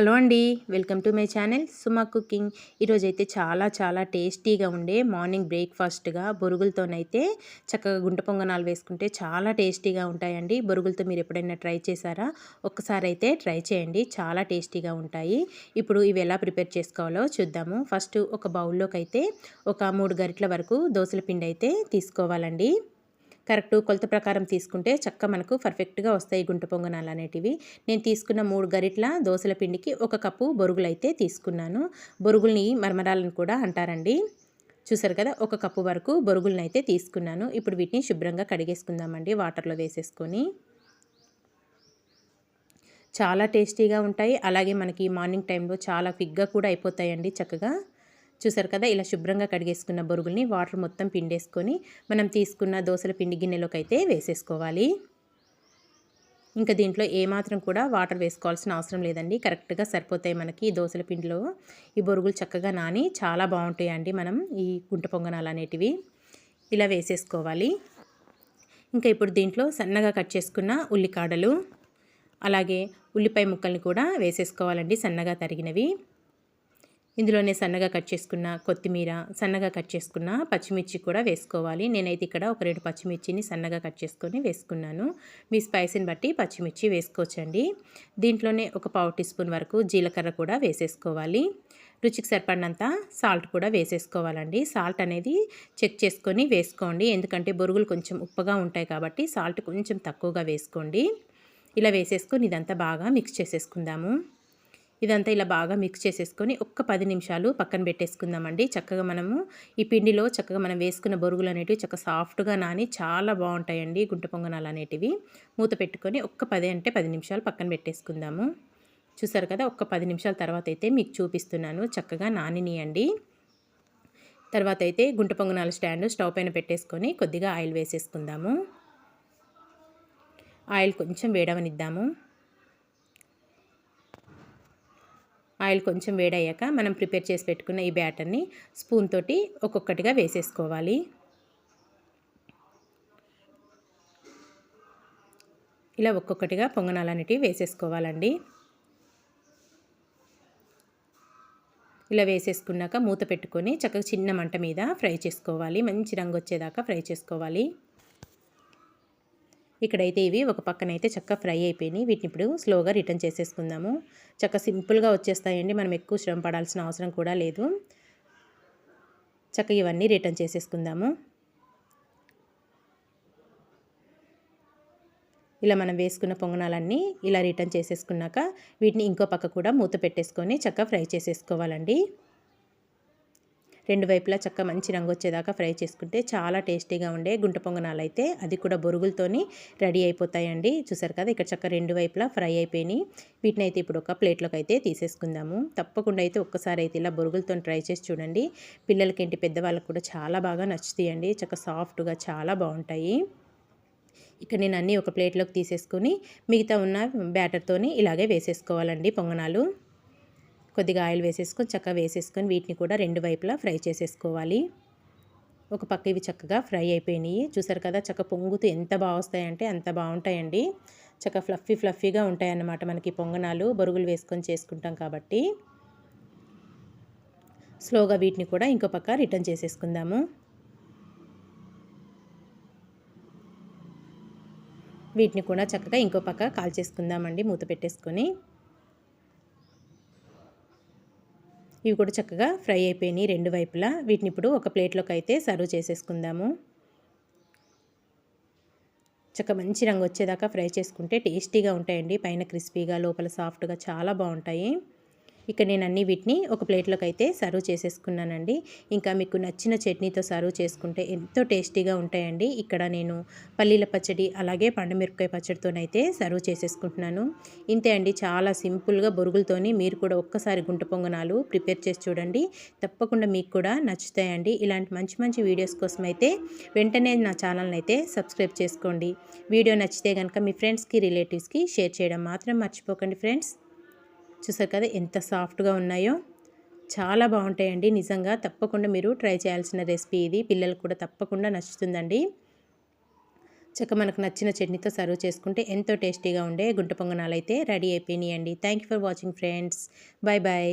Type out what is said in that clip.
Hello అండి welcome to my channel Suma cooking. ఈరోజైతే చాలా చాలా టేస్టీగా ఉండే మార్నింగ్ బ్రేక్ఫాస్ట్గా బొరుగులతోనైతే చక్కగా గుంట పొంగనాలు వేసుకుంటే చాలా టేస్టీగా ఉంటాయండి. బొరుగులతో మీరు ఎప్పుడైనా ట్రై చేశారా? ఒక్కసారి అయితే ట్రై చేయండి చాలా టేస్టీగా ఉంటాయి. ఇప్పుడు ఇవి ఎలా ప్రిపేర్ చేసుకోవాలో చూద్దాము. ఫస్ట్ ఒక బౌల్లోకి అయితే ఒక మూడు గరిటల వరకు దోశల పిండి అయితే తీసుకోవాలండి. కరెక్ట్ కొలత ప్రకారం తీసుకుంటే చక్క మనకు పర్ఫెక్ట్గా వస్తాయి గుంట పొంగనాలు అనేటివి. నేను తీసుకున్న మూడు గరిట్ల దోశల పిండికి ఒక కప్పు బొరుగులు అయితే తీసుకున్నాను. బొరుగుల్ని మరమరాలను కూడా అంటారండి. చూసారు కదా ఒక కప్పు వరకు బొరుగులను అయితే తీసుకున్నాను. ఇప్పుడు వీటిని శుభ్రంగా కడిగేసుకుందామండి వాటర్లో వేసేసుకొని. చాలా టేస్టీగా ఉంటాయి. అలాగే మనకి మార్నింగ్ టైంలో చాలా క్విక్గా కూడా అయిపోతాయండి చక్కగా. చూసారు కదా ఇలా శుభ్రంగా కడిగేసుకున్న బొరుగుల్ని వాటర్ మొత్తం పిండేసుకొని మనం తీసుకున్న దోశల పిండి గిన్నెలోకి అయితే వేసేసుకోవాలి. ఇంకా దీంట్లో ఏమాత్రం కూడా వాటర్ వేసుకోవాల్సిన అవసరం లేదండి. కరెక్ట్గా సరిపోతాయి మనకి ఈ దోశల పిండిలో. ఈ బొరుగులు చక్కగా నాని చాలా బాగుంటాయండి మనం ఈ గుంట పొంగనాలు అనేటివి. ఇలా వేసేసుకోవాలి. ఇంకా ఇప్పుడు దీంట్లో సన్నగా కట్ చేసుకున్న ఉల్లికాడలు అలాగే ఉల్లిపాయ ముక్కల్ని కూడా వేసేసుకోవాలండి సన్నగా తరిగినవి. ఇందులోనే సన్నగా కట్ చేసుకున్న కొత్తిమీర సన్నగా కట్ చేసుకున్న పచ్చిమిర్చి కూడా వేసుకోవాలి. నేనైతే ఇక్కడ ఒక రెండు పచ్చిమిర్చిని సన్నగా కట్ చేసుకొని వేసుకున్నాను. మీ స్పైసీని బట్టి పచ్చిమిర్చి వేసుకోవచ్చండి. దీంట్లోనే ఒక పావు టీ స్పూన్ వరకు జీలకర్ర కూడా వేసేసుకోవాలి. రుచికి సరిపడినంత సాల్ట్ కూడా వేసేసుకోవాలండి. సాల్ట్ అనేది చెక్ చేసుకొని వేసుకోండి. ఎందుకంటే బొరుగులు కొంచెం ఉప్పగా ఉంటాయి కాబట్టి సాల్ట్ కొంచెం తక్కువగా వేసుకోండి. ఇలా వేసేసుకొని ఇదంతా బాగా మిక్స్ చేసేసుకుందాము. ఇదంతా ఇలా బాగా మిక్స్ చేసేసుకొని ఒక్క పది నిమిషాలు పక్కన పెట్టేసుకుందామండి. చక్కగా మనము ఈ పిండిలో చక్కగా మనం వేసుకున్న బొరుగులు అనేటివి చక్కగా సాఫ్ట్గా నాని చాలా బాగుంటాయండి గుంట పొంగనాలు అనేటివి. మూత పెట్టుకొని ఒక్క పది అంటే పది నిమిషాలు పక్కన పెట్టేసుకుందాము. చూసారు కదా ఒక్క పది నిమిషాల తర్వాత అయితే మీకు చూపిస్తున్నాను. చక్కగా నానినియండి. తర్వాత అయితే గుంట పొంగనాల స్టాండ్ స్టవ్ పైన పెట్టేసుకొని కొద్దిగా ఆయిల్ వేసేసుకుందాము. ఆయిల్ కొంచెం వేడవనిద్దాము. ఆయిల్ కొంచెం వేడయ్యాక మనం ప్రిపేర్ చేసి పెట్టుకున్న ఈ బ్యాటర్ని స్పూన్ తోటి ఒక్కొక్కటిగా వేసేసుకోవాలి. ఇలా ఒక్కొక్కటిగా పొంగనాలన్నిటివి వేసేసుకోవాలండి. ఇలా వేసేసుకున్నాక మూత పెట్టుకొని చక్కగా చిన్న మంట మీద ఫ్రై చేసుకోవాలి. మంచి రంగు వచ్చేదాకా ఫ్రై చేసుకోవాలి. ఇక్కడైతే ఇవి ఒక పక్కన అయితే చక్క ఫ్రై అయిపోయినాయి. వీటిని ఇప్పుడు స్లోగా రిటర్న్ చేసేసుకుందాము. చక్క సింపుల్గా వచ్చేస్తాయండి. మనం ఎక్కువ శ్రమ పడాల్సిన అవసరం కూడా లేదు. చక్క ఇవన్నీ రిటర్న్ చేసేసుకుందాము. ఇలా మనం వేసుకున్న పొంగనాలన్నీ ఇలా రిటర్న్ చేసేసుకున్నాక వీటిని ఇంకో పక్క కూడా మూత పెట్టేసుకొని చక్క ఫ్రై చేసేసుకోవాలండి. రెండు వైపులా చక్క మంచి రంగు వచ్చేదాకా ఫ్రై చేసుకుంటే చాలా టేస్టీగా ఉండే గుంట పొంగనాలు అయితే అది కూడా బొరుగులతోని రెడీ అయిపోతాయండి. చూసారు కదా ఇక్కడ చక్క రెండు వైపులా ఫ్రై అయిపోయినాయి. వీటిని అయితే ఇప్పుడు ఒక ప్లేట్లోకి అయితే తీసేసుకుందాము. తప్పకుండా అయితే ఒక్కసారి అయితే ఇలా బొరుగులతో ట్రై చేసి చూడండి. పిల్లలకేంటి పెద్దవాళ్ళకి కూడా చాలా బాగా నచ్చుతాయండి. చక్క సాఫ్ట్గా చాలా బాగుంటాయి. ఇక్కడ నేను అన్నీ ఒక ప్లేట్లోకి తీసేసుకొని మిగతా ఉన్న బ్యాటర్తోని ఇలాగే వేసేసుకోవాలండి పొంగనాలు. కొద్దిగా ఆయిల్ వేసేసుకొని చక్కగా వేసేసుకొని వీటిని కూడా రెండు వైపులా ఫ్రై చేసేసుకోవాలి. ఒక పక్క ఇవి చక్కగా ఫ్రై అయిపోయినాయి. చూసారు కదా చక్క పొంగుతూ ఎంత బాగా వస్తాయంటే అంత బాగుంటాయండి. చక్క ఫ్లఫీ ఫ్లఫీగా ఉంటాయన్నమాట మనకి పొంగనాలు. బొరుగులు వేసుకొని చేసుకుంటాం కాబట్టి. స్లోగా వీటిని కూడా ఇంకో పక్క రిటర్న్ చేసేసుకుందాము. వీటిని కూడా చక్కగా ఇంకో పక్క కాల్ చేసుకుందామండి మూత పెట్టేసుకొని. ఇవి కూడా చక్కగా ఫ్రై అయిపోయినాయి రెండు వైపులా. వీటిని ఇప్పుడు ఒక ప్లేట్లోకి అయితే సర్వ్ చేసేసుకుందాము. చక్క మంచి రంగు వచ్చేదాకా ఫ్రై చేసుకుంటే టేస్టీగా ఉంటాయండి. పైన క్రిస్పీగా లోపల సాఫ్ట్గా చాలా బాగుంటాయి. ఇక్కడ నేను అన్ని వీటిని ఒక ప్లేట్లోకి అయితే సర్వ్ చేసేసుకున్నానండి. ఇంకా మీకు నచ్చిన చట్నీతో సర్వ్ చేసుకుంటే ఎంతో టేస్టీగా ఉంటాయండి. ఇక్కడ నేను పల్లీల పచ్చడి అలాగే పండుమిరపకాయ పచ్చడితోనైతే సర్వ్ చేసేసుకుంటున్నాను. ఇంతే అండి. చాలా సింపుల్గా బొరుగులతోని మీరు కూడా ఒక్కసారి గుంట పొంగనాలు ప్రిపేర్ చేసి చూడండి. తప్పకుండా మీకు కూడా నచ్చుతాయండి. ఇలాంటి మంచి మంచి వీడియోస్ కోసం అయితే వెంటనే నా ఛానల్ని అయితే సబ్స్క్రైబ్ చేసుకోండి. వీడియో నచ్చితే కనుక మీ ఫ్రెండ్స్కి రిలేటివ్స్కి షేర్ చేయడం మాత్రం మర్చిపోకండి ఫ్రెండ్స్. చూసారు కదా ఎంత సాఫ్ట్గా ఉన్నాయో. చాలా బాగుంటాయండి. నిజంగా తప్పకుండా మీరు ట్రై చేయాల్సిన రెసిపీ ఇది. పిల్లలకు కూడా తప్పకుండా నచ్చుతుందండి. చక్క మనకు నచ్చిన చట్నీతో సర్వ్ చేసుకుంటే ఎంతో టేస్టీగా ఉండే గుంట పొంగనాలు అయితే రెడీ అయిపోయినాయండి. Thank you for watching friends. Bye bye